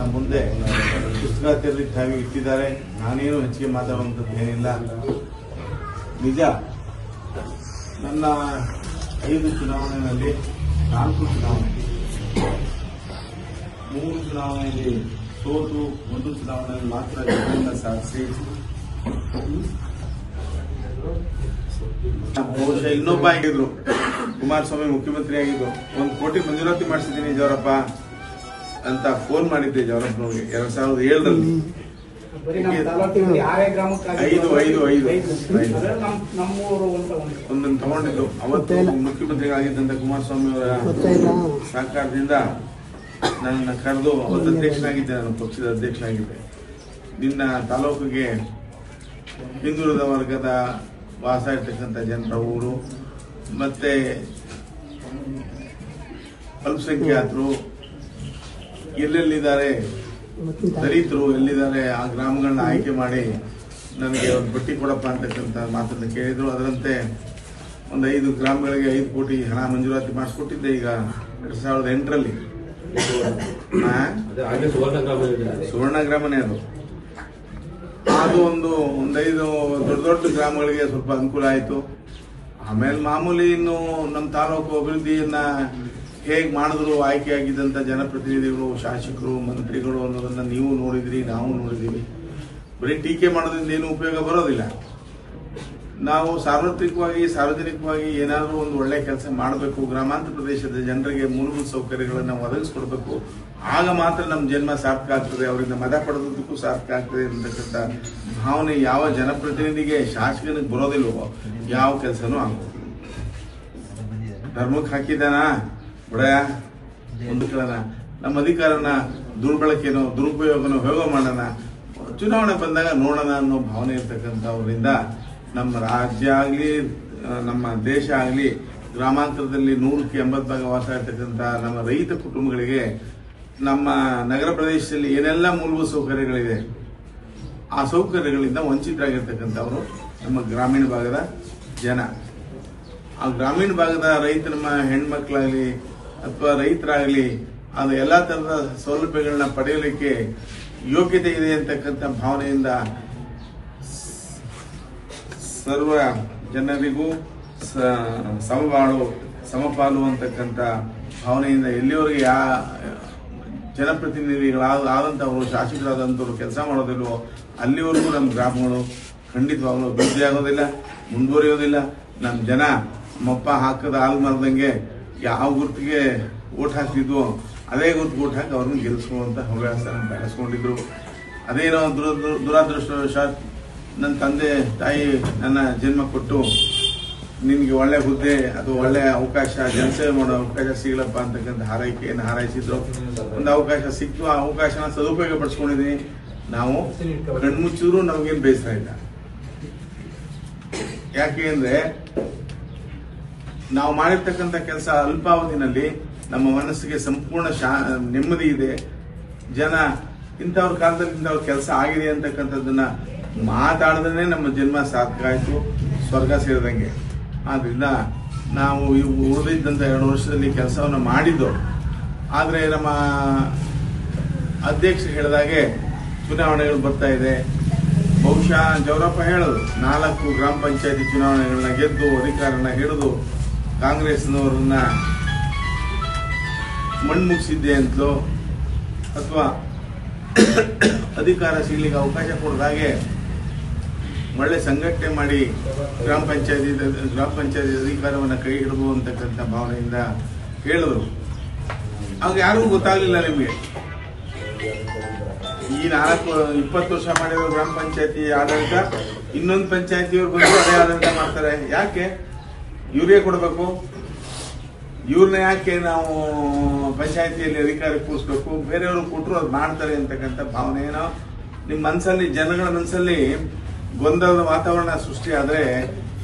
ನಮ್ಮ ಮುಂದೆ ಪುಸ್ತಕ ತೆರಳಿದ್ದಾಗಿ ಇಟ್ಟಿದ್ದಾರೆ. ನಾನೇನು ಹೆಚ್ಚಿಗೆ ಮಾತಾಡುವಂಥದ್ದು ಏನಿಲ್ಲ. ನಿಜ, ನನ್ನ ಐದು ಚುನಾವಣೆಯಲ್ಲಿ, ನಾಲ್ಕು ಚುನಾವಣೆ ಮೂರು ಚುನಾವಣೆಯಲ್ಲಿ ಸೋತು, ಒಂದು ಚುನಾವಣೆಯಲ್ಲಿ ಮಾತ್ರ ಗೆಲುವನ್ನು ಸಾಧಿಸಿ, ಬಹುಶಃ ಇನ್ನೊಬ್ಬ ಆಗಿದ್ರು. ಕುಮಾರಸ್ವಾಮಿ ಮುಖ್ಯಮಂತ್ರಿ ಆಗಿದ್ರು ಒಂದು ಕೋಟಿ ಮಂಜೂರಾತಿ ಮಾಡಿಸಿದ್ದೀನಿ ಜವರಪ್ಪ ಅಂತ ಫೋನ್ ಮಾಡಿದ್ದೆ ಜವರಪ್ಪನವ್ರಿಗೆ ಎರಡ್ ಸಾವಿರದ ಏಳರಲ್ಲಿ. ಐದು, ಐದು, ಐದು. ಒಂದನ್ನು ತಗೊಂಡಿದ್ದು. ಅವತ್ತು ಮುಖ್ಯಮಂತ್ರಿಗಳಾಗಿದ್ದಂತ ಕುಮಾರಸ್ವಾಮಿ ಅವರ ಸಹಕಾರದಿಂದ ನನ್ನನ್ನು ಕರೆದು ಅವತ್ತು ಅಧ್ಯಕ್ಷನಾಗಿದ್ದೆ. ನಾನು ಪಕ್ಷದ ಅಧ್ಯಕ್ಷನಾಗಿದ್ದೆ. ನಿನ್ನ ತಾಲೂಕಿಗೆ ಹಿಂದುಳಿದ ವರ್ಗದ ವಾಸ ಇರ್ತಕ್ಕಂಥ ಜನರ ಊರು ಮತ್ತೆ ಅಲ್ಪಸಂಖ್ಯಾತರು ಎಲ್ಲೆಲ್ಲಿದ್ದಾರೆ? ದಲಿತರು ಎಲ್ಲಿದ್ದಾರೆ? ಆ ಗ್ರಾಮಗಳನ್ನ ಆಯ್ಕೆ ಮಾಡಿ ನನಗೆ ಒಂದು ಬಟ್ಟಿ ಕೊಡಪ್ಪ ಅಂತಕ್ಕಂಥ ಮಾತನ್ನು ಕೇಳಿದ್ರು. ಅದರಂತೆ ಒಂದು ಐದು ಗ್ರಾಮಗಳಿಗೆ ಐದು ಕೋಟಿ ಹಣ ಮಂಜೂರಾತಿ ಮಾಡಿಸ್ಕೊಟ್ಟಿದ್ದೆ ಈಗ ಎರಡ್ ಸಾವಿರದ ಎಂಟರಲ್ಲಿ? ಸುವರ್ಣ ಗ್ರಾಮನೇ ಅದು. ಅದು ಒಂದು ಒಂದೈದು ದೊಡ್ಡ ದೊಡ್ಡ ಗ್ರಾಮಗಳಿಗೆ ಸ್ವಲ್ಪ ಅನುಕೂಲ ಆಯಿತು. ಆಮೇಲೆ ಮಾಮೂಲಿ ಇನ್ನು ನಮ್ಮ ತಾಲೂಕು ಅಭಿವೃದ್ಧಿಯನ್ನ ಹೇಗೆ ಮಾಡಿದ್ರು ಆಯ್ಕೆಯಾಗಿದ್ದಂಥ ಜನಪ್ರತಿನಿಧಿಗಳು, ಶಾಸಕರು, ಮಂತ್ರಿಗಳು ಅನ್ನೋದನ್ನ ನೀವು ನೋಡಿದ್ರಿ, ನಾವು ನೋಡಿದೀವಿ. ಬರೀ ಟೀಕೆ ಮಾಡೋದ್ರಿಂದ ಏನು ಉಪಯೋಗ ಬರೋದಿಲ್ಲ. ನಾವು ಸಾರ್ವತ್ರಿಕವಾಗಿ, ಸಾರ್ವಜನಿಕವಾಗಿ ಏನಾದರೂ ಒಂದು ಒಳ್ಳೆ ಕೆಲಸ ಮಾಡಬೇಕು, ಗ್ರಾಮಾಂತರ ಪ್ರದೇಶದ ಜನರಿಗೆ ಮೂಲಭೂತ ಸೌಕರ್ಯಗಳನ್ನು ಒದಗಿಸ್ಕೊಡ್ಬೇಕು, ಆಗ ಮಾತ್ರ ನಮ್ಮ ಜನ್ಮ ಸಾರ್ಥಕ ಆಗ್ತದೆ, ಅವರಿಂದ ಮತ ಪಡೆದಕ್ಕೂ ಸಾರ್ಥಕ ಆಗ್ತದೆ ಅಂತಕ್ಕಂಥ ಭಾವನೆ ಯಾವ ಜನಪ್ರತಿನಿಧಿಗೆ, ಶಾಸಕನಿಗೆ ಬರೋದಿಲ್ವೋ, ಯಾವ ಕೆಲಸನೂ ಆಗ್ಬೋದು ಧರ್ಮಕ್ಕೆ ಹಾಕಿದಾನ ಬಡಯ ಒಂದು ನಮ್ಮ ಅಧಿಕಾರನ ದುರ್ಬಳಕೆನೋ, ದುರುಪಯೋಗನೋ ಹೇಗೋ ಮಾಡೋಣ. ಚುನಾವಣೆ ಬಂದಾಗ ನೋಡೋಣ ಅನ್ನೋ ಭಾವನೆ ಇರ್ತಕ್ಕಂಥವರಿಂದ ನಮ್ಮ ರಾಜ್ಯ ಆಗಲಿ ನಮ್ಮ ದೇಶ ಆಗಲಿ, ಗ್ರಾಮಾಂತರದಲ್ಲಿ ನೂರಕ್ಕೆ ಎಂಬತ್ತು ಭಾಗ ವಾಸ ಇರ್ತಕ್ಕಂಥ ನಮ್ಮ ರೈತ ಕುಟುಂಬಗಳಿಗೆ ನಮ್ಮ ನಗರ ಪ್ರದೇಶದಲ್ಲಿ ಏನೆಲ್ಲ ಮೂಲಭೂತ ಸೌಕರ್ಯಗಳಿದೆ ಆ ಸೌಕರ್ಯಗಳಿಂದ ವಂಚಿತರಾಗಿರ್ತಕ್ಕಂಥವರು ನಮ್ಮ ಗ್ರಾಮೀಣ ಭಾಗದ ಜನ. ಆ ಗ್ರಾಮೀಣ ಭಾಗದ ರೈತ, ನಮ್ಮ ಹೆಣ್ಮಕ್ಳಾಗಲಿ ಅಥವಾ ರೈತರಾಗಲಿ, ಅದು ಎಲ್ಲ ತರಹದ ಸೌಲಭ್ಯಗಳನ್ನ ಪಡೆಯಲಿಕ್ಕೆ ಯೋಗ್ಯತೆ ಇದೆ ಅಂತಕ್ಕಂಥ ಭಾವನೆಯಿಂದ ಸರ್ವ ಜನರಿಗೂ ಸಮಬಾಳು, ಸಮಪಾಲು ಅಂತಕ್ಕಂಥ ಭಾವನೆಯಿಂದ ಎಲ್ಲಿವರೆಗೆ ಯಾ, ಜನಪ್ರತಿನಿಧಿಗಳಾದ ಆದಂಥವರು ಶಾಸಕರಾದಂಥವ್ರು ಕೆಲಸ ಮಾಡೋದಿಲ್ವೋ, ಅಲ್ಲಿವರೆಗೂ ನಮ್ಮ ಗ್ರಾಮಗಳು ಖಂಡಿತವಾಗ್ಲೂ ಅಭಿವೃದ್ಧಿ ಆಗೋದಿಲ್ಲ ಮುಂದುವರಿಯೋದಿಲ್ಲ. ನಮ್ಮ ಜನ ಮಪ್ಪ ಹಾಕದ ಹಾಲು ಮರದಂಗೆ ಯಾವ ಗುರುತಿಗೆ ಓಟ್ ಹಾಕ್ತಿದ್ವು. ಅದೇ ಗುರುತು ಓಟ್ ಹಾಕಿ ಅವ್ರನ್ನ ಗೆಲ್ಲಿಸುವಂತ ಹವ್ಯಾಸ ಬೆಳೆಸ್ಕೊಂಡಿದ್ರು. ಅದೇನೋ ದುರ ದುರಾದೃಷ್ಟವಶಾತ್ ನನ್ನ ತಂದೆ, ತಾಯಿ ನನ್ನ ಜನ್ಮ ಕೊಟ್ಟು ನಿನಗೆ ಒಳ್ಳೆ ಹುದ್ದೆ ಅಥವಾ ಒಳ್ಳೆ ಅವಕಾಶ, ಜನಸೇವೆ ಮಾಡೋ ಅವಕಾಶ ಸಿಗಲಪ್ಪ ಅಂತಕ್ಕಂಥ ಹಾರೈಕೆಯನ್ನು ಹಾರೈಸಿದ್ರು. ಒಂದು ಅವಕಾಶ ಸಿಕ್ತು. ಆ ಅವಕಾಶನ ಸದುಪಯೋಗ ಪಡಿಸ್ಕೊಂಡಿದ್ದೀನಿ ನಾವು ಕಣ್ಮುಚ್ಚಿದ್ರು ನಮಗೇನು ಬೇಸರ ಇಲ್ಲ. ಯಾಕೆ ಅಂದ್ರೆ ನಾವು ಮಾಡಿರ್ತಕ್ಕಂಥ ಕೆಲಸ ಅಲ್ಪಾವಧಿನಲ್ಲಿ ನಮ್ಮ ಮನಸ್ಸಿಗೆ ಸಂಪೂರ್ಣ ಶಾ, ನೆಮ್ಮದಿ ಇದೆ. ಜನ, ಇಂಥವ್ರ ಕಾಲದಲ್ಲಿ ಇಂಥವ್ರ ಕೆಲಸ ಆಗಿದೆ ಅಂತಕ್ಕಂಥದ್ದನ್ನ ಮಾತಾಡಿದ್ರೆ ನಮ್ಮ ಜನ್ಮ ಸಾರ್ಥಕ ಆಯಿತು, ಸ್ವರ್ಗ ಸೇರಿದಂಗೆ. ಆದ್ರಿಂದ ನಾವು ಇವು ಉಳಿದಿದ್ದಂಥ ಎರಡು ವರ್ಷದಲ್ಲಿ ಕೆಲಸವನ್ನು ಮಾಡಿದ್ದು. ಆದರೆ ನಮ್ಮ ಅಧ್ಯಕ್ಷ ಹೇಳಿದಾಗೆ ಚುನಾವಣೆಗಳು ಬರ್ತಾ ಇದೆ. ಬಹುಶಃ ಜವರಪ್ಪ ಹೇಳೋದು, ನಾಲ್ಕು ಗ್ರಾಮ ಪಂಚಾಯತಿ ಚುನಾವಣೆಗಳನ್ನ ಗೆದ್ದು, ಅಧಿಕಾರನ ಹಿಡಿದು ಕಾಂಗ್ರೆಸ್ನವರನ್ನ ಮಣ್ಮುಗಿಸಿದ್ದೆ ಅಂತಲೋ ಅಥವಾ ಅಧಿಕಾರ ಸಿಗ್ಲಿಕ್ಕೆ ಅವಕಾಶ ಕೊಡದಾಗೆ ಒಳ್ಳೆ ಸಂಘಟನೆ ಮಾಡಿ ಗ್ರಾಮ ಪಂಚಾಯತಿ ಗ್ರಾಮ ಪಂಚಾಯತಿ ಅಧಿಕಾರವನ್ನು ಕೈ ಹಿಡಿದು ಅಂತಕ್ಕಂಥ ಭಾವನೆಯಿಂದ ಹೇಳಿದ್ರು. ಆಗ ಯಾರಿಗೂ ಗೊತ್ತಾಗಲಿಲ್ಲ ನಿಮಗೆ. ಈ ನಾಲ್ಕು, ಇಪ್ಪತ್ತು ವರ್ಷ ಮಾಡಿರೋ ಗ್ರಾಮ ಪಂಚಾಯತಿ ಆಡಳಿತ ಇನ್ನೊಂದು ಪಂಚಾಯತಿಯವ್ರು ಅದೇ ಆಡಳಿತ ಮಾಡ್ತಾರೆ. ಯಾಕೆ? ಇವ್ರಿಗೆ ಕೊಡಬೇಕು. ಇವ್ರನ್ನ ಯಾಕೆ ನಾವು ಪಂಚಾಯತಿಯಲ್ಲಿ ಅಧಿಕಾರ ಕೂರಿಸ್ಬೇಕು? ಬೇರೆಯವರು ಕೊಟ್ಟರು ಅದು ಮಾಡ್ತಾರೆ ಅಂತಕ್ಕಂಥ ಭಾವನೆ ಏನೋ. ನಿಮ್ಮ ಮನಸ್ಸಲ್ಲಿ ಜನಗಳ ಮನಸ್ಸಲ್ಲಿ ಗೊಂದಲದ ವಾತಾವರಣ ಸೃಷ್ಟಿ ಆದರೆ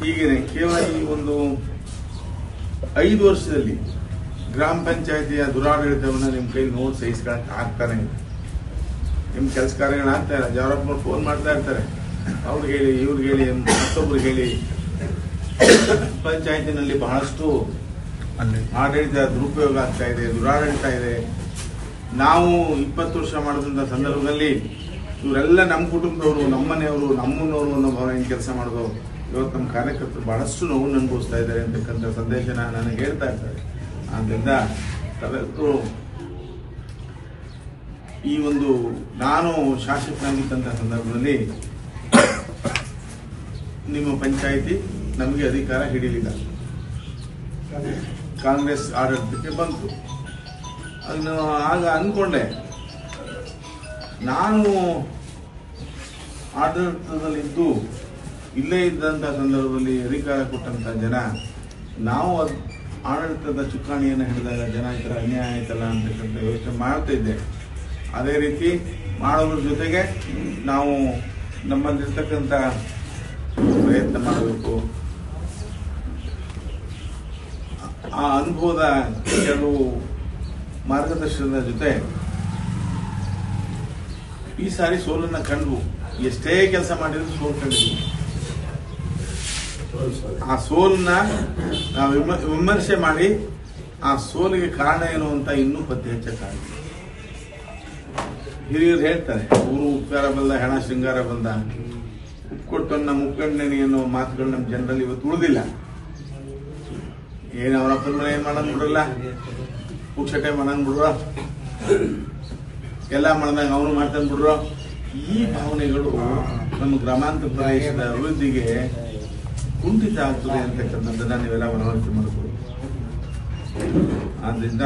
ಹೀಗೇನೆ. ಕೇವಲ ಈ ಒಂದು ಐದು ವರ್ಷದಲ್ಲಿ ಗ್ರಾಮ ಪಂಚಾಯತಿಯ ದುರಾಡಳಿತವನ್ನು ನಿಮ್ಮ ಕೈ ನೋಡಿ ಸಹಿಸ್ಕೊಳಕ್ಕೆ ಆಗ್ತಾನೆ ನಿಮ್ಮ ನಿಮ್ ಕೆಲಸ ಕಾರ್ಯಗಳಾಗ್ತಾ ಇಲ್ಲ. ಜವರಪ್ಪನವ್ರು ಫೋನ್ ಮಾಡ್ತಾ ಇರ್ತಾರೆ. ಅವ್ರಿಗೆ ಹೇಳಿ ಇವ್ರಿಗೆ ಹೇಳಿ ಮತ್ತೊಬ್ರಿಗೆ ಹೇಳಿ. ಪಂಚಾಯತಿನಲ್ಲಿ ಬಹಳಷ್ಟು ಆಡಳಿತ ದುರುಪಯೋಗ ಆಗ್ತಾ ಇದೆ ದುರಾಡಳಿತ ಇದೆ. ನಾವು ಇಪ್ಪತ್ತು ವರ್ಷ ಮಾಡಿದಂಥ ಸಂದರ್ಭದಲ್ಲಿ ಇವರೆಲ್ಲ ನಮ್ಮ ಕುಟುಂಬದವರು ನಮ್ಮನೆಯವರು ನಮ್ಮನವರು ಅನ್ನೋ ಭಾವನೆ ಕೆಲಸ ಮಾಡೋದು ಇವತ್ತು ನಮ್ಮ ಕಾರ್ಯಕರ್ತರು ಬಹಳಷ್ಟು ನೋವು ಅನುಭವಿಸ್ತಾ ಇದ್ದಾರೆ ಅಂತಕ್ಕಂಥ ಸಂದೇಶನ ನನಗೆ ಹೇಳ್ತಾ ಇರ್ತಾರೆ ಆದ್ದರಿಂದ ತಲೆತ್ತು ಈ ಒಂದು ನಾನು ಶಾಸಕನಾಗಿದ್ದಂಥ ಸಂದರ್ಭದಲ್ಲಿ ನಿಮ್ಮ ಪಂಚಾಯಿತಿ ನಮಗೆ ಅಧಿಕಾರ ಹಿಡಿಯಲಿಲ್ಲ ಕಾಂಗ್ರೆಸ್ ಆಡಳಿತಕ್ಕೆ ಬಂತು. ಅದನ್ನು ಆಗ ಅಂದ್ಕೊಂಡೆ ನಾನು ಆಡಳಿತದಲ್ಲಿದ್ದು ಇಲ್ಲೇ ಇದ್ದಂಥ ಸಂದರ್ಭದಲ್ಲಿ ಅಧಿಕಾರ ಕೊಟ್ಟಂಥ ಜನ ನಾವು ಅದು ಆಡಳಿತದ ಚುಕ್ಕಾಣಿಯನ್ನು ಹಿಡಿದಾಗ ಜನ ಈ ಥರ ಅನ್ಯಾಯ ಆಯ್ತಲ್ಲ ಅಂತಕ್ಕಂಥ ಯೋಚನೆ ಮಾಡ್ತಾ ಇದ್ದೆ. ಅದೇ ರೀತಿ ಮಾಡೋದ್ರ ಜೊತೆಗೆ ನಾವು ನಮ್ಮಲ್ಲಿರ್ತಕ್ಕಂಥ ಪ್ರಯತ್ನ ಮಾಡಬೇಕು. ಆ ಅನುಭವದ ಕೆಲವು ಮಾರ್ಗದರ್ಶನದ ಜೊತೆ ಈ ಸಾರಿ ಸೋಲನ್ನ ಕಂಡು ಎಷ್ಟೇ ಕೆಲಸ ಮಾಡಿದ್ರು ಸೋಲು ಕಂಡಿದ್ವಿ. ಆ ಸೋಲನ್ನ ನಾವು ವಿಮರ್ಶೆ ಮಾಡಿ ಆ ಸೋಲಿಗೆ ಕಾರಣ ಏನು ಅಂತ ಇನ್ನೂ ಪತ್ತೆ ಹಚ್ಚಕ್ಕಾಗಿಲ್ಲ. ಹಿರಿಯರು ಹೇಳ್ತಾರೆ, ಊರು ಉಪಕಾರ ಬಂದ, ಹೆಣ ಶೃಂಗಾರ ಬಂದ. ಉಪ್ಕೊಟ್ಟನ್ನ ಮುಕ್ಕಣ್ಣನಿ ಅನ್ನೋ ಮಾತುಗಳು ನಮ್ಮ ಜನರಲ್ಲಿ ಇವತ್ತು ಉಳಿದಿಲ್ಲ. ಏನ್ ಅವರಪ್ಪನ ಮನೆ ಏನ್ ಮಾಡಂಗ್ ಬಿಡ್ರಲ್ಲ ಪುಕ್ಷಟೆ ಮಾಡಂಗ್ ಬಿಡ್ರ ಎಲ್ಲ ಮಾಡ್ದಂಗ ಅವನು ಮಾಡ್ತಾನೆ ಬಿಡ್ರು ಈ ಭಾವನೆಗಳು ನಮ್ಮ ಗ್ರಾಮಾಂತರ ಪ್ರದೇಶದ ಅಭಿವೃದ್ಧಿಗೆ ಕುಂಠಿತ ಆಗ್ತದೆ ಅಂತಕ್ಕಂಥದ್ದನ್ನ ನೀವೆಲ್ಲ ಮನವರಿಕೆ ಮಾಡಬಹುದು ಆದ್ರಿಂದ